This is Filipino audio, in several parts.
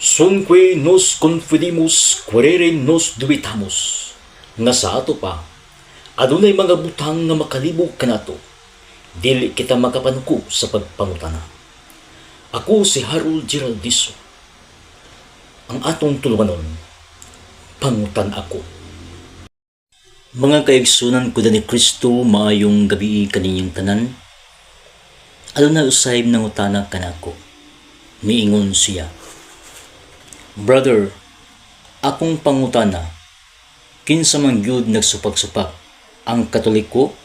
Sunque nos confidimus querere nos dubitamus. Nga sa ato pa, adunay mga butang nga makalibog kanato. Dili kita makapanuko sa pagpangutana. Ako si Harold Geraldiso. Ang atong tulunganon, pangutan ako. Mga kaigsunan ko ni Kristo, maayong gabi kaninyong tanan. Ano na usayb ng utana kanako. Miingon siya. Brother, akong pangutana, kinsa man gyud nagsupak-supak ang katoliko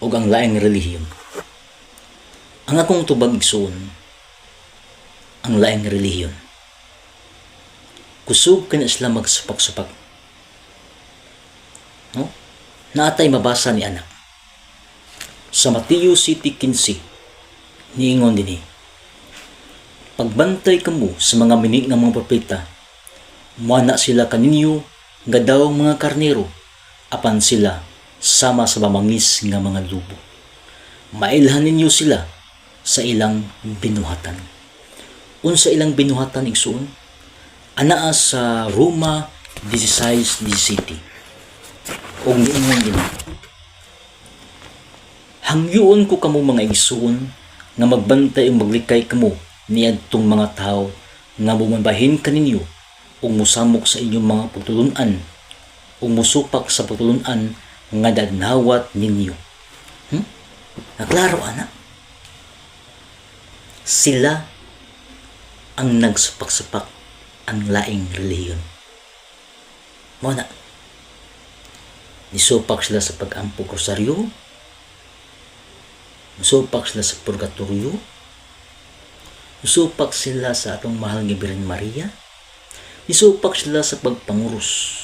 o ang laing relihiyon. Ang akong tubag igsuon, ang laing relihiyon. Kusog ka na sila magsupak-supak. No? Naatay mabasa ni anak. Sa Mateo City 15, niingon din eh, Pagbantay kamo sa mga mini ng mga propeta, Mana sila kaninyo nga daw mga karnero, apan sila sama sa mamangis nga mga lubo. Mailhan ninyo sila sa ilang binuhatan. Unsa ilang binuhatan igsuon? Anaa sa Roma 16:17. Og niingon din. Hangyoon ko kamo mga igsuon nga magbantay ug maglikay kamo niadtong mga tao nga bumabahin kaninyo ug musamok sa inyong mga pagtulunan ug musupak sa pagtulunan nga dadnawat ninyo. Hmm? Naklaro ana. Sila ang nagsupak-supak ang laing reliyon. Mo na. Nisupak sila sa pag-ampog rosaryo. Nisupak sila sa purgatoryo. Nisupak sila sa atong mahal nga Birhen Maria. Nisupak sila sa pagpanguros.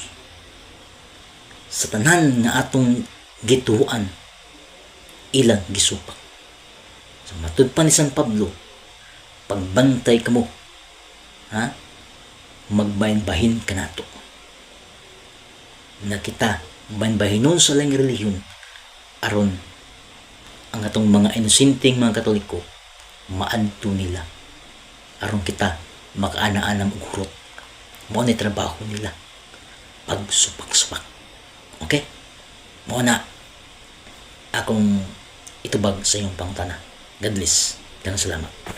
Sa tanan nga atong gituan, ilang gisupak. Sa matud pa ni San Pablo, pagbantay kamo, ha? Magbahin-bahin ka nato. Na kita, bahin-bahinon sa lang relihiyon, aron ang atong mga inusinting mga katoliko, maadto nila. Aron kita, makaana-anang ugrot mo ni trabaho nila. Pagsupak-supak. Okay? Mo na. Akong itubag sa iyong pangtana God bless. Salamat